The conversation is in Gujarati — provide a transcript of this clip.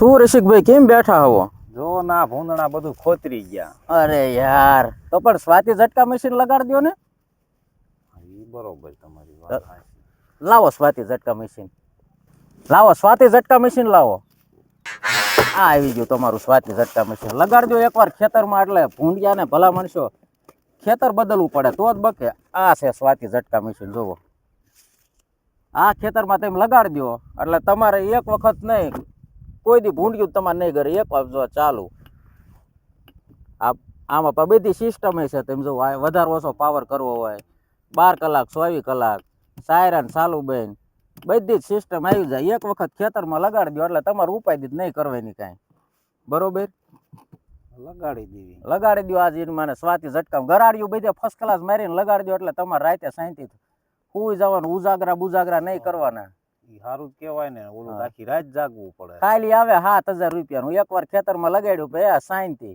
શું રસિકભાઈ કેમ બેઠા હો? જો ના ભૂંદણા બધું ખોતરી ગયા. અરે યાર. તો પણ સ્વાતિ ઝટકા મશીન લગાડી દો ને. બરોબર તમારી વાત લાવો સ્વાતિ ઝટકા મશીન લાવો સ્વાતિ ઝટકા મશીન લાવો. આ આવી ગયું તમારું સ્વાતિ ઝટકા મશીન લગાડજો એકવાર ખેતરમાં એટલે ભૂંડિયા ને ભલા માણસો ખેતર બદલવું પડે તો જ બકે. આ છે સ્વાતિ ઝટકા મશીન જોવો આ ખેતરમાં તમે લગાડી દો એટલે તમારે એક વખત નહીં કોઈ દી ભૂંડ્યું તમારે નહીં કરે એક વાર ચાલુ. આ આમાં પણ બધી સિસ્ટમ છે. તેમ જો વધારે ઓછો પાવર કરવો હોય. બાર કલાક ચોવીસ કલાક સાયરન ચાલુ બેન બધી જ સિસ્ટમ આવી જાય. એક વખત ખેતરમાં લગાડી દો એટલે તમારે ઉપાય દીધ નહીં કરવાની કાંઈ. બરોબર? લગાડી દેવી લગાડી દો આજે મને સ્વાતિ ઝટકામ. ગરાડ્યું બધે ફર્સ્ટ ક્લાસ મારીને લગાડી દો એટલે તમારે રાતે શાંતિ સુઈ જવાનું. ઉજાગરા બુજાગરા નહીં કરવાના. સારું જ કહેવાય ને ઓલું. આખી રાત જાગવું પડે. ખાલી આવે સાત હજાર રૂપિયા હું એકવાર ખેતરમાં લગાડ્યું પછી આ શાંતિ